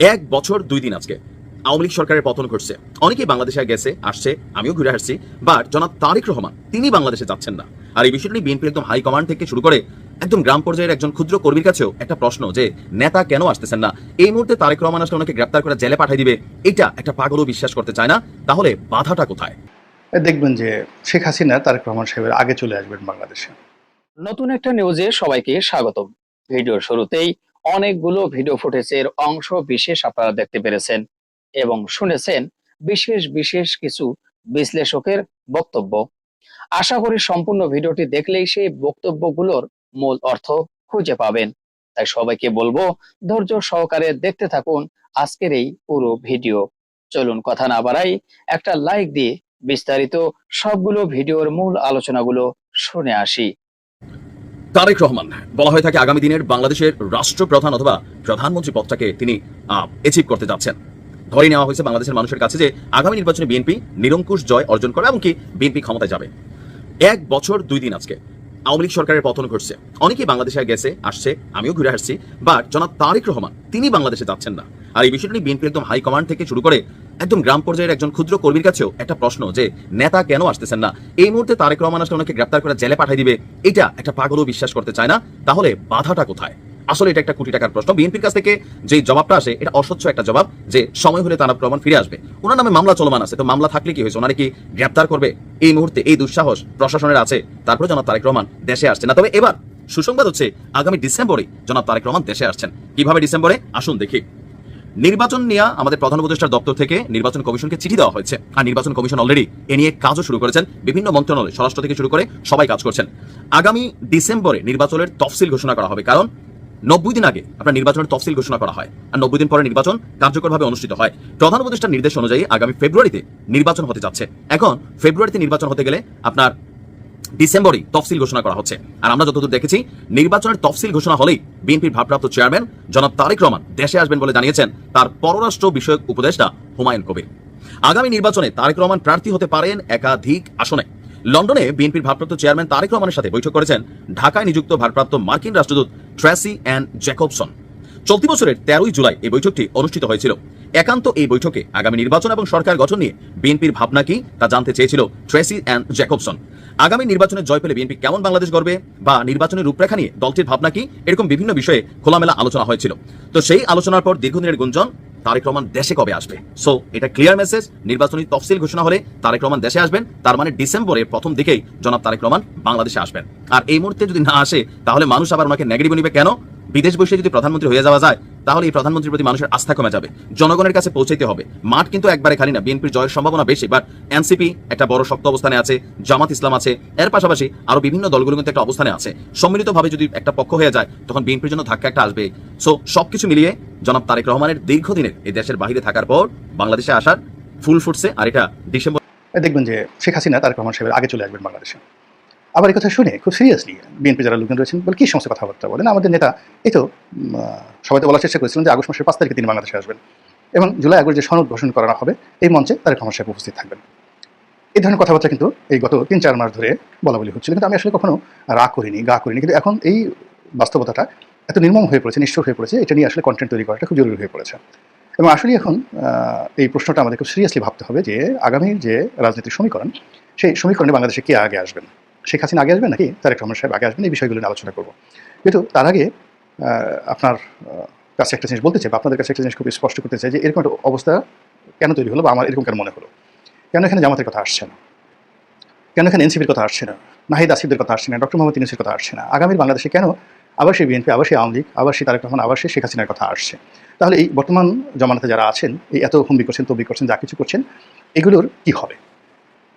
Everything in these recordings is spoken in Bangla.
এক বছর দুই দিন আজকে আওয়ামী লীগ সরকারের পতন ঘটছে। অনেকেই বাংলাদেশে গেছে আসছে আমিও ঘুরে আসছি বাট জনাব তারেক রহমান তিনি বাংলাদেশে যাচ্ছেন না। আর এই বিষয়টি বিএনপি একদম হাই কমান্ড থেকে শুরু করে একদম গ্রাম পর্যায়ের একজন ক্ষুদ্র কর্মীর কাছেও একটা প্রশ্ন যে নেতা কেন আসতেছেন না? এই মুহূর্তে তারেক রহমান আসলে ওনাকে গ্রেপ্তার করে জেলে পাঠিয়ে দিবে এটা একটা পাগলও বিশ্বাস করতে চায় না। তাহলে বাধাটা কোথায়? দেখবেন যে শেখ হাসিনা তারেক রহমান সাহেবের আগে চলে আসবেন বাংলাদেশে। নতুন একটা নিউজে সবাইকে স্বাগতম। ভিডিওর শুরুতেই অনেকগুলো ভিডিও ফুটেজের অংশ বিশেষ আপনারা দেখতে পেরেছেন এবং শুনেছেন বিশেষ বিশেষ কিছু বিশ্লেষকের বক্তব্য। আশা করি সম্পূর্ণ ভিডিওটি দেখলেই সেই বক্তব্যগুলোর মূল অর্থ খুঁজে পাবেন। তাই সবাইকে বলব, ধৈর্য সহকারে দেখতে থাকুন আজকের এই পুরো ভিডিও। চলুন কথা না বাড়াই, একটা লাইক দিয়ে বিস্তারিত সবগুলো ভিডিওর মূল আলোচনাগুলো শুনে আসি। তারেক রহমান। বলা হয়ে থাকে আগামী দিনের বাংলাদেশের রাষ্ট্রপ্রধান অথবা প্রধানমন্ত্রী পদটাকে তিনি অ্যাচিভ করতে যাচ্ছেন। ধরে নেওয়া হয়েছে বাংলাদেশের মানুষের কাছে যে আগামী নির্বাচনে বিএনপি নিরঙ্কুশ জয় অর্জন করে এমনকি বিএনপি ক্ষমতায় যাবে। এক বছর দুই দিন আজকে আওয়ামী লীগ সরকারের পতন ঘটছে। অনেকেই বাংলাদেশে গেছে, আসছে, আমিও ঘুরে আসছি, বাট জনাব তারেক রহমান, তিনি বাংলাদেশে যাচ্ছেন না। আর এই বিষয়টি বিএনপি একদম হাই কমান্ড থেকে শুরু করে একদম গ্রাম পর্যায়ের একজন ক্ষুদ্র কর্মীর কাছেও একটা প্রশ্ন যে, নেতা কেন আসতেছেন না? এই মুহূর্তে তারেক রহমান আসলে ওনাকে গ্রেপ্তার করে জেলে পাঠিয়ে দিবে। এটা একটা পাগলও বিশ্বাস করতে চায় না। তাহলে বাধাটা কোথায়? আসলে এটা একটা কোটি টাকার প্রশ্ন। বিএনপির কাছ থেকে যে জবাবটা আসে, এটা অস্বচ্ছ একটা জবাব যে, সময় হলে তারা প্রমাণ ফিরে আসবে। ওনার নামে মামলা চলমান আছে। তো মামলা থাকলে কি হয়েছে? ওনারা কি গ্রেপ্তার করবে? এই মুহূর্তে এই দুঃসাহস প্রশাসনের আছে। তারপরে জনাব তারেক রহমান দেশে আসছে না। তবে এবার সুসংবাদ হচ্ছে, আগামী ডিসেম্বরে জনাব তারেক রহমান দেশে আসছেন। কীভাবে ডিসেম্বরে? আসুন দেখি। নির্বাচন নিয়ে আমাদের প্রধান উপদেষ্টার দপ্তর থেকে নির্বাচন কমিশনকে চিঠি দেওয়া হয়েছে। আর নির্বাচন কমিশন অলরেডি এ নিয়ে কাজও শুরু করেছেন। বিভিন্ন মন্ত্রণালয়, স্বরাষ্ট্র থেকে শুরু করে সবাই কাজ করছেন। আগামী ডিসেম্বরে নির্বাচনের তফসিল ঘোষণা করা হবে। কারণ নব্বই দিন আগে আপনার নির্বাচনের তফসিল ঘোষণা করা হয় আর নব্বই দিন পরে নির্বাচন কার্যকরভাবে অনুষ্ঠিত হয়। প্রধান উপদেষ্টার নির্দেশ অনুযায়ী আগামী ফেব্রুয়ারিতে নির্বাচন হতে যাচ্ছে। এখন ফেব্রুয়ারিতে নির্বাচন হতে গেলে আপনার ডিসেম্বরেই তফসিল ঘোষণা করা হচ্ছে। আর আমরা যতদূর দেখেছি, নির্বাচনের তফসিল ঘোষণা হলেই বিএনপির ভারপ্রাপ্ত চেয়ারম্যান জনাব তারেক রহমান দেশে আসবেন বলে জানিয়েছেন তার পররাষ্ট্র বিষয়ক উপদেষ্টা হুমায়ুন কবির। আগামী নির্বাচনে তারেক রহমান প্রার্থী হতে পারেন একাধিক আসনে। লন্ডনে বিএনপির ভারপ্রাপ্ত চেয়ারম্যান তারেক রহমানের সাথে বৈঠক করেছেন ঢাকায় নিযুক্ত ভারপ্রাপ্ত মার্কিন রাষ্ট্রদূত ট্রেসি অ্যান্ড জ্যাকবসন। চলতি বছরের তেরোই জুলাই এই বৈঠকটি অনুষ্ঠিত হয়েছিল। একান্ত এই বৈঠকে আগামী নির্বাচন এবং সরকার গঠন নিয়ে বিএনপির ভাবনা কি তা জানতে চেয়েছিল ট্রেসি অ্যান্ড জ্যাকবসন। আগামী নির্বাচনে জয় পেলে বিএনপি কেমন বাংলাদেশ গড়বে বা নির্বাচনের রূপরেখা নিয়ে দলটির ভাবনা কি এরকম বিভিন্ন বিষয়ে খোলামেলা আলোচনা হয়েছিল। তো সেই আলোচনার পর দীর্ঘদিনের গুঞ্জন, তারেক রহমান দেশে কবে আসবে? সো এটা ক্লিয়ার মেসেজ নির্বাচনী তফসিল ঘোষণা হলে তারেক রহমান দেশে আসবেন, তার মানে ডিসেম্বরের প্রথম দিকেই জনাব তারেক রহমান বাংলাদেশে আসবেন। আর এই মুহূর্তে যদি না আসে, তাহলে মানুষ আবার ওনাকে নেগেটিভ নিবে কেন? বিদেশ বসে যদি প্রধানমন্ত্রী হয়ে যাওয়া যায় তাহলে এই প্রধানমন্ত্রীর প্রতি মানুষের আস্থা কমে যাবে। জনগণের কাছে পৌঁছাইতে হবে। মাঠ কিন্তু একবারে খালি না, বিএনপির জয়ের সম্ভাবনা বেশি বাট এনসিপি একটা বড় শক্ত অবস্থানে আছে, জামাত ইসলাম আছে, এর পাশাপাশি আরও বিভিন্ন দলগুলো কিন্তু একটা অবস্থানে আছে। সম্মিলিতভাবে যদি একটা পক্ষ হয়ে যায়, তখন বিএনপির জন্য ধাক্কা একটা আসবে। সো সবকিছু মিলিয়ে জনাব তারেক রহমানের দীর্ঘদিনের এই দেশের বাহিরে থাকার পর বাংলাদেশে আসার ফুল ফুটছে, আর এটা ডিসেম্বর দেখবেন যে শেখ হাসিনা তারেক রহমান সাহেবের আগে চলে আসবেন বাংলাদেশে। আবার এই কথা শুনে খুব সিরিয়াসলি বিএনপি যারা লোকজন রয়েছেন বলে কী সমস্ত কথাবার্তা বলেন? আমাদের নেতা, এই তো সবাই তো বলার চেষ্টা করেছিলেন যে আগস্ট মাসের পাঁচ তারিখে তিনি বাংলাদেশে আসবেন এবং জুলাই আগস্ট যে সনদ ঘোষণা করা হবে, এই মঞ্চে তারেক রহমান সাহেব উপস্থিত থাকবেন। এই ধরনের কথাবার্তা কিন্তু এই গত তিন চার মাস ধরে বলা বলি হচ্ছিল, কিন্তু আমি আসলে কখনো রাগ করিনি, গা করিনি। কিন্তু এখন এই বাস্তবতাটা এত নির্মম হয়ে পড়েছে নিশ্চয় হয়ে পড়েছে, এটা নিয়ে আসলে কন্টেন্ট তৈরি করাটা খুব জরুরি হয়ে পড়েছে। এবং আসলে এখন এই প্রশ্নটা আমাদের খুব সিরিয়াসলি ভাবতে হবে যে আগামী যে রাজনীতির সমীকরণ, সেই সমীকরণে বাংলাদেশে কে আগে আসবেন? শেখ হাসিনা আগে আসবেন নাকি? তারেক রহমান সাহেব আগে আসবেন, এই বিষয়গুলো নিয়ে আলোচনা করব। কিন্তু তার আগে আপনার কাছে একটা জিনিস বলতে চাই বা আপনাদের কাছে একটা জিনিস খুব স্পষ্ট করতে চাই যে এরকম একটা অবস্থা কেন তৈরি হলো বা আমার এরকম কেন মনে হলো? কেন এখানে জামাতের কথা আসছে না? কেন এখানে এনসিপির কথা আসছে না? নাহিদ আসিফদের কথা আসছে না? ডক্টর মোহাম্মদ ইউনুসের কথা আসছে না? আগামীর বাংলাদেশে কেন আবার সেই বিএনপি, আবার সেই আওয়ামী লীগ, আবার সেই তারেক রহমান, আবার সেই শেখ হাসিনার কথা আসছে? তাহলে এই বর্তমান জমানাতে যারা আছেন, এই এত হুমবি করছেন তবি করছেন, যা কিছু করছেন, এগুলোর কী হবে?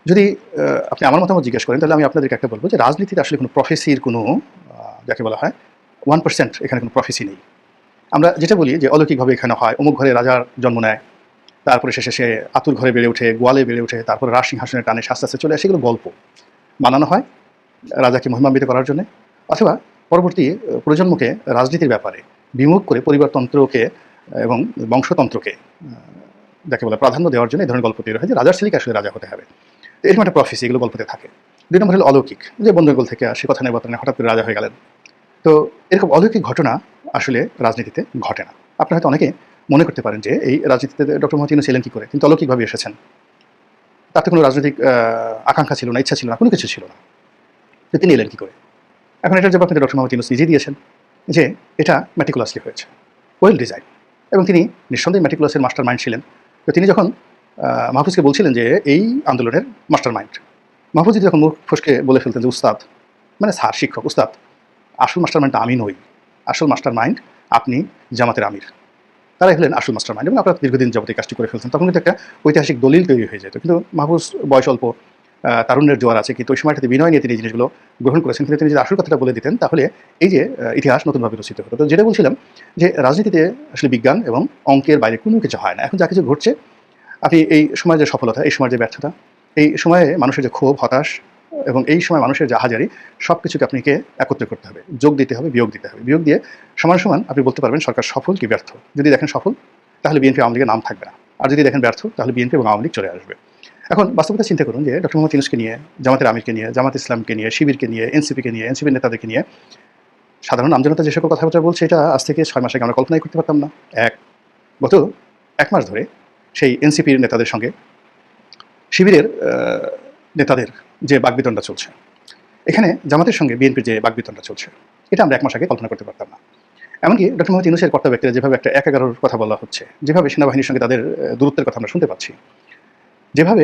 যদি আপনি আমার মতামত জিজ্ঞেস করেন, তাহলে আমি আপনাদেরকে একটা বলব যে রাজনীতিতে আসলে কোনো প্রফেসির কোনো যাকে বলা হয় ওয়ান পার্সেন্ট এখানে কোনো প্রফেসি নেই। আমরা যেটা বলি যে অলৌকিকভাবে এখানে হয়, অমুক ঘরে রাজার জন্ম নেয়, তারপরে শেষে সে আতুর ঘরে বেড়ে ওঠে, গোয়ালে বেড়ে ওঠে, তারপরে রাজ সিংহাসনের টানে আস্তে আস্তে চলে আসে, এগুলো গল্প। বানানো হয় রাজাকে মহিমান্বিত করার জন্য, অথবা পরবর্তী প্রজন্মকে রাজনীতির ব্যাপারে বিমুখ করে পরিবারতন্ত্রকে এবং বংশতন্ত্রকে যাকে বলে প্রাধান্য দেওয়ার জন্য এই ধরনের গল্প তৈরি হয় যে রাজার ছেলেকে আসলে রাজা হতে হবে। এরকম একটা প্রফেসি এগুলো গল্পতে থাকে। দুই নম্বর হলো অলৌকিক, যে বন্ধুগোল থেকে আসে কথা নেই, বর্তমানে হঠাৎ করে রাজা হয়ে গেলেন। তো এরকম অলৌকিক ঘটনা আসলে রাজনীতিতে ঘটে না। আপনার হয়তো অনেকে মনে করতে পারেন যে এই রাজনীতিতে ডক্টর মোহাম্মদ এলেন কি করে? কিন্তু অলৌকিকভাবে এসেছেন। তার তাতে কোনো রাজনৈতিক আকাঙ্ক্ষা ছিল না, ইচ্ছা ছিল না, কোনো কিছু ছিল না। তো তিনি এলেন কী করে? এখন এটার জবাব কিন্তু ডক্টর মোহাম্মদ ইউনুস নিজেই দিয়েছেন যে এটা ম্যাটিকুলাসলি হয়েছে। ওয়েল ডিজাইন এবং তিনি নিঃসন্দেহে ম্যাটিকুলাসের মাস্টার মাইন্ড ছিলেন। তো তিনি যখন মাহফুজকে বলছিলেন যে এই আন্দোলনের মাস্টার মাইন্ড মাহফুজ যদি যখন মুখ বলে ফেলতেন যে, উস্তাদ মানে স্যার, শিক্ষক, উস্তাদ, আসল মাস্টার মাইন্ডটা আমি নই। আসল মাস্টার মাইন্ড আপনি জামাতের আমির। তারাই হলেন আসল মাস্টার মাইন্ড এবং আপনারা দীর্ঘদিন যাবতীয় কাজটি করে ফেলছেন তখন কিন্তু একটা ঐতিহাসিক দলিল তৈরি হয়ে যেত। কিন্তু মাহফুজ বয়স অল্প তারুণ্যের জোয়ার আছে, কিন্তু ওই সময়টাতে বিনয় নিয়ে তিনি জিনিসগুলো গ্রহণ করেছেন। কিন্তু তিনি যদি আসল কথাটা বলে দিতেন, তাহলে এই যে ইতিহাস নতুনভাবে রচিত হতো। তো যেটা বলছিলাম যে, রাজনীতিতে আসলে বিজ্ঞান এবং অঙ্কের বাইরে কোনো কিছু হয় না। এখন যা কিছু ঘটছে আপনি এই সময়ের যে সফলতা, এই সময়ের যে ব্যর্থতা, এই সময়ে মানুষের যে ক্ষোভ, হতাশ এবং এই সময় মানুষের যে হাজারি সব কিছুকে আপনাকে একত্রে করতে হবে। যোগ দিতে হবে, বিয়োগ দিতে হবে। বিয়োগ দিয়ে সমান সমান আপনি বলতে পারবেন সরকার সফল কি ব্যর্থ। যদি দেখেন সফল, তাহলে বিএনপি আওয়ামী লীগের নাম থাকবে না। আর যদি দেখেন ব্যর্থ, তাহলে বিএনপি এবং আওয়ামী লীগ চলে আসবে। এখন বাস্তবতা চিন্তা করুন যে ডক্টর মোহাম্মদ ইউনুসকে নিয়ে, জামাতের আমিরকে নিয়ে, জামাত ইসলামকে নিয়ে, শিবিরকে নিয়ে, এনসিপিকে নিয়ে, এনসিপির নেতাদেরকে নিয়ে সাধারণ আমজনতা যে সকল কথাবার্তা বলছে, এটা আজ থেকে ছয় মাস আমরা কল্পনাই করতে পারতাম না। এক, গত এক মাস ধরে সেই এনসিপির নেতাদের সঙ্গে শিবিরের নেতাদের যে বাগবিতণ্ডা চলছে। এখানে জামাতের সঙ্গে বিএনপির যে বাগবিতণ্ডা চলছে, এটা আমরা এক মাস আগে কল্পনা করতে পারতাম না। এমনকি ডক্টর মোহাম্মদ ইউনুসের কর্তা ব্যক্তিরা যেভাবে একটা এক এগারোর কথা বলা হচ্ছে, যেভাবে সেনাবাহিনীর সঙ্গে তাদের দূরত্বের কথা আমরা শুনতে পাচ্ছি, যেভাবে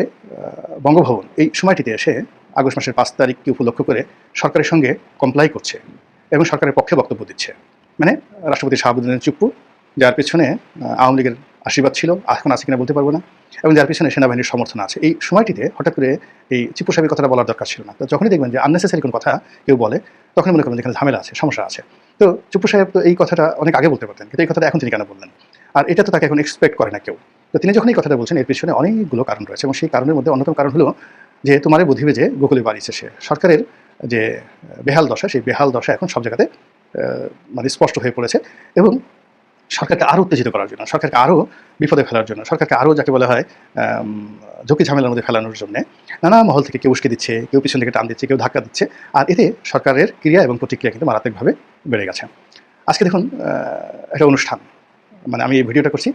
বঙ্গভবন এই সময়টিতে এসে আগস্ট মাসের পাঁচ তারিখকে উপলক্ষ করে সরকারের সঙ্গে কমপ্লাই করছে এবং সরকারের পক্ষে বক্তব্য দিচ্ছে। মানে রাষ্ট্রপতি শাহাবুদ্দিনের চুপ্পু, যার পেছনে আওয়ামী লীগের আশীর্বাদ ছিল, এখন আছে কিনা বলতে পারব না। এবং যার পিছনে সেনাবাহিনীর সমর্থন আছে। এই সময়টিতে হঠাৎ করে এই চিপু সাহেবের কথাটা বলার দরকার ছিল না। তো যখনই দেখবেন যে আননেসেসারি কোনো কথা কেউ বলে, তখনই মনে করবেন যেখানে ঝামেলা আছে, সমস্যা আছে। তো চিপু সাহেব তো এই কথাটা অনেক আগে বলতে পারতেন, কিন্তু এই কথাটা এখন তিনি কেন বললেন? আর এটা তো তাকে এখন এক্সপেক্ট করে না কেউ। তো তিনি যখন এই কথাটা বলছেন, এর পিছনে অনেকগুলো কারণ রয়েছে। এবং সেই কারণের মধ্যে অন্যতম কারণ হলো যে তোমারে বুঝিবে যে গোকুলে বাড়িছে সে। সরকারের যে বেহাল দশা, সেই বেহাল দশা এখন সব জায়গাতে মানে স্পষ্ট হয়ে পড়েছে। এবং সরকারকে আরও উত্তেজিত করার জন্য, সরকারকে আরও বিপদে ফেলার জন্য, সরকারকে আরও যাকে বলা হয় ঝুঁকি ঝামেলার মধ্যে ফেলানোর জন্য নানা মহল থেকে কেউ উস্কে দিচ্ছে, কেউ পিছন থেকে টান দিচ্ছে, কেউ ধাক্কা দিচ্ছে, আর এতে সরকারের ক্রিয়া এবং প্রতিক্রিয়া কিন্তু মারাত্মকভাবে বেড়ে গেছে। আজকে দেখুন একটা অনুষ্ঠান মানে আমি এই ভিডিওটা করছি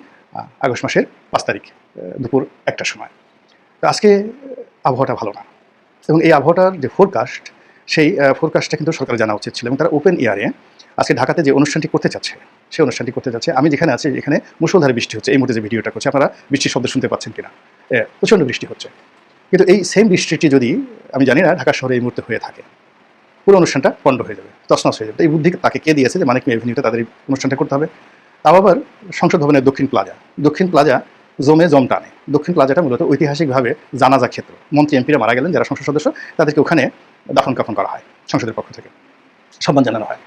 আগস্ট মাসের পাঁচ তারিখ দুপুর একটার সময়। তো আজকে আবহাওয়াটা ভালো না। এবং এই আবহাওয়াটার যে ফোরকাস্ট সেই ফোরকাস্টটা কিন্তু সরকার জানা উচিত ছিল এবং তারা ওপেন ইয়ারে আজকে ঢাকাতে যে অনুষ্ঠানটি করতে চাচ্ছে, সেই অনুষ্ঠানটি করতে যাচ্ছে। আমি যেখানে আছি, এখানে মুসলধারে বৃষ্টি হচ্ছে। এই মুহূর্তে যে ভিডিওটা করছে, আপনারা বৃষ্টির শব্দ শুনতে পাচ্ছেন কিনা? প্রচণ্ড বৃষ্টি হচ্ছে। কিন্তু এই সেম বৃষ্টিটি যদি, আমি জানি না, ঢাকা শহরে এই মুহূর্তে হয়ে থাকে, পুরো অনুষ্ঠানটা পণ্ড হয়ে যাবে, তছনছ হয়ে যাবে। এই বুদ্ধি তাকে কে দিয়েছে যে মানিক এভিনিউতে তাদের অনুষ্ঠানটা করতে হবে? তাও আবার সংসদ ভবনের দক্ষিণ প্লাজা দক্ষিণ প্লাজা জমে জম টানে। দক্ষিণ প্লাজাটা মূলত ঐতিহাসিকভাবে জানাজা ক্ষেত্র। মন্ত্রী, এমপিরা মারা গেলেন, যারা সংসদ সদস্য, তাদেরকে ওখানে দাফন কাফন করা হয়, সংসদের পক্ষ থেকে। সম্মান জানানো হয়।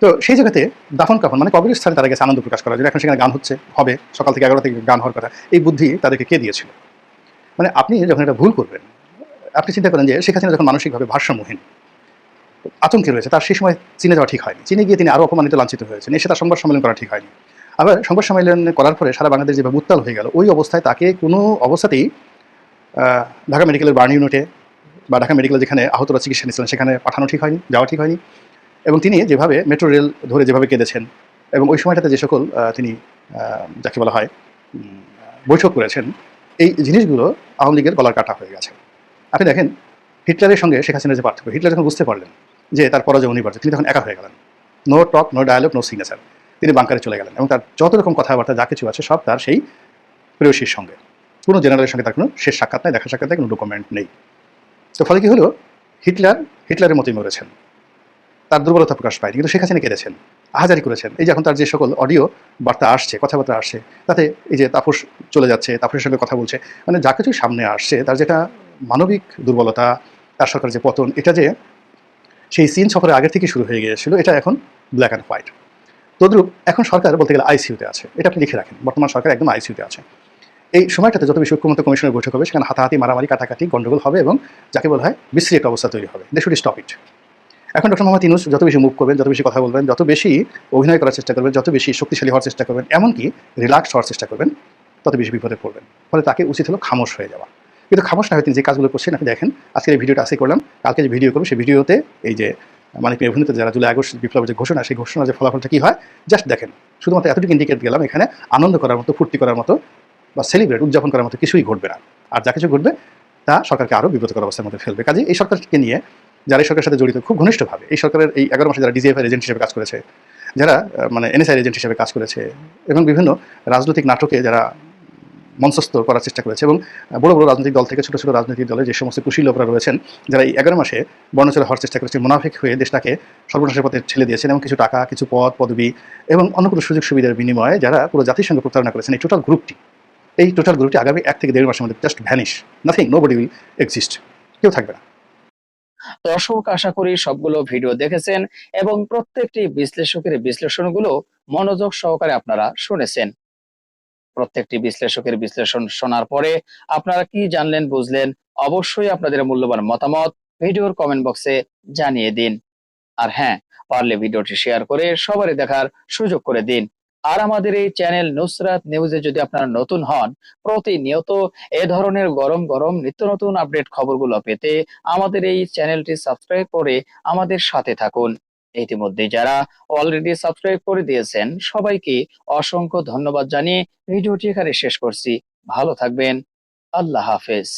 তো সেই জায়গাতে দাফন কাফন মানে কবির স্থানে তারা গেছে, আনন্দ প্রকাশ করা যায় এখন সেখানে গান হচ্ছে, হবে, সকাল থেকে এগারো থেকে গান হওয়ার কথা। এই বুদ্ধি তাদেরকে কে দিয়েছিল? মানে আপনি যখন এটা ভুল করবেন, আপনি চিন্তা করেন যে হাসিনা যখন মানসিকভাবে ভারসাম্যহীন, আতঙ্কে রয়েছে, তার সেই সময় চীনে যাওয়া ঠিক হয়নি। চীনে গিয়ে তিনি আরও অপমানিত, লাঞ্ছিত হয়েছেন। এসে তার সংবাদ সম্মেলন করা ঠিক হয়নি। আবার সংবাদ সম্মেলন করার পরে সারা বাংলাদেশ যেভাবে উত্তাল হয়ে গেল, ওই অবস্থায় তাকে কোনো অবস্থাতেই ঢাকা মেডিকেলের বার্ন ইউনিটে বা ঢাকা মেডিকেলে যেখানে আহতরা চিকিৎসা নিয়েছিলেন সেখানে পাঠানো ঠিক হয়নি, যাওয়া ঠিক হয়নি। এবং তিনি যেভাবে মেট্রো রেল ধরে যেভাবে কেঁদেছেন এবং ওই সময়টাতে যে সকল তিনি যাকে বলা হয় বৈঠক করেছেন, এই জিনিসগুলো আওয়ামী লীগের গলার কাটা হয়ে গেছে। আপনি দেখেন, হিটলারের সঙ্গে শেখ হাসিনার যে পার্থক্য, হিটলার যখন বুঝতে পারলেন যে তার পরাজয় অনিবার্য, তিনি তখন একা হয়ে গেলেন। No talk no dialogue no signature তিনি বাংকারে চলে গেলেন এবং তার যত রকম কথাবার্তা যা কিছু আছে সব তার সেই প্রেয়সীর সঙ্গে। কোনো জেনারেলের সঙ্গে তার কোনো শেষ সাক্ষাৎ নাই, দেখা সাক্ষাৎ কোনো ডকুমেন্ট নেই। তো ফলে কি হলো? হিটলার, হিটলারের মতোই মরেছেন। তার দুর্বলতা প্রকাশ পায়নি, কিন্তু হাসিনা কেঁদেছেন আহাজারি করেছেন। এই যে এখন তার যে সকল অডিও বার্তা আসছে, কথাবার্তা আসছে, তাতে এই যে তাপস চলে যাচ্ছে, তাপসের সঙ্গে কথা বলছে মানে যা কিছু সামনে আসছে, তার যেটা মানবিক দুর্বলতা, তার সরকারের যে পতন, এটা যে সেই সিন সফরের আগে থেকে শুরু হয়ে গিয়েছিল, এটা এখন ব্ল্যাক অ্যান্ড হোয়াইট তদ্রুপ এখন সরকার বলতে গেলে আইসিইউতে আছে। এটা আপনি লিখে রাখেন। বর্তমান সরকার একদম আইসিউতে আছে। এই সময়টাতে যত বেশি ঐক্যমত্য কমিশনের বৈঠক হবে, সেখানে হাতাহাতি, মারামারি, কাটাকাটি, গন্ডগোল হবে এবং যাকে বলা হয় বিশ্রী একটা অবস্থা তৈরি হবে। দে শুড স্টপ ইট এখন ডক্টর মোহাম্মদ ইনুস যত বেশি মুভ করবেন, যত বেশি কথা বলবেন, যত বেশি অভিনয় করার চেষ্টা করবেন, যত বেশি শক্তিশালী হওয়ার চেষ্টা করবেন, এমনকি রিল্যাক্স হওয়ার চেষ্টা করবেন, তত বেশি বিপদে পড়বেন। ফলে তাকে উচিত হলো খামোশ হয়ে যাওয়া। কিন্তু খামোশ না হয়ে তিনি যে কাজগুলো করছেন, আপনি দেখেন, আজকের এই ভিডিওটা আজকে করলাম, কালকে যে ভিডিও করব সেই ভিডিওতে এই যে মানে অভিনীত যারা জুলাই আগস্ট বিপ্লবের যে ঘোষণা, সেই ঘোষণার যে ফলাফলটা কী হয়? জাস্ট দেখেন, শুধুমাত্র এতটুকু ইন্ডিকেট গেলাম এখানে আনন্দ করার মতো, ফুর্তি করার মতো বা সেলিব্রেট উদযাপন করার মতো কিছুই ঘটবে না। আর যা কিছু ঘটবে, তা সরকারকে আরও বিব্রতকর অবস্থার মধ্যে ফেলবে। কাজে এই সরকারকে নিয়ে যারা এই সরকারের সাথে জড়িত খুব ঘনিষ্ঠভাবে, এই সরকারের এই এগারো মাসে যারা ডিজিএফআই এজেন্ট হিসেবে কাজ করেছে, যারা মানে এনএসআই এজেন্ট হিসেবে কাজ করেছে এবং বিভিন্ন রাজনৈতিক নাটকে যারা মঞ্চস্থ করার চেষ্টা করেছে এবং বড় বড় রাজনৈতিক দল থেকে ছোট ছোট রাজনৈতিক দলে যে সমস্ত কুশী লোকরা রয়েছেন, যারা এই এগারো মাসে বর্ণচলে হওয়ার চেষ্টা করেছে মুনাফিক হয়ে দেশটাকে সর্বনাশের পথে ঠেলে দিয়েছেন এবং কিছু টাকা, কিছু পদ, পদবি এবং অন্য কোনো সুযোগ সুবিধার বিনিময়ে যারা পুরো জাতির সঙ্গে প্রতারণা করেছেন, এই টোটাল গ্রুপটি এই টোটাল গ্রুপটি আগামী এক থেকে দেড় মাসের মধ্যে just vanish nothing nobody will exist কেউ থাকবে না। দর্শক, আশা করি সবগুলো ভিডিও দেখেছেন এবং প্রত্যেকটি বিশ্লেষকের বিশ্লেষণগুলো মনোযোগ সহকারে আপনারা শুনেছেন। প্রত্যেকটি বিশ্লেষকের বিশ্লেষণ শোনার পরে আপনারা কি জানলেন, বুঝলেন, অবশ্যই আপনাদের মূল্যবান মতামত ভিডিওর কমেন্ট বক্সে জানিয়ে দিন। আর হ্যাঁ পারলে ভিডিওটি শেয়ার করে সবারই দেখার সুযোগ করে দিন। আর আমাদের এই চ্যানেল নুসরাত নিউজে যদি আপনারা নতুন হন, প্রতিনিয়ত এ ধরনের গরম গরম নিত্য নতুন আপডেট খবরগুলো পেতে আমাদের এই চ্যানেলটি সাবস্ক্রাইব করে আমাদের সাথে থাকুন। ইতিমধ্যে যারা অলরেডি সাবস্ক্রাইব করে দিয়েছেন, সবাইকে অসংখ্য ধন্যবাদ জানিয়ে ভিডিওটি এখানে শেষ করছি। ভালো থাকবেন। আল্লাহ হাফেজ।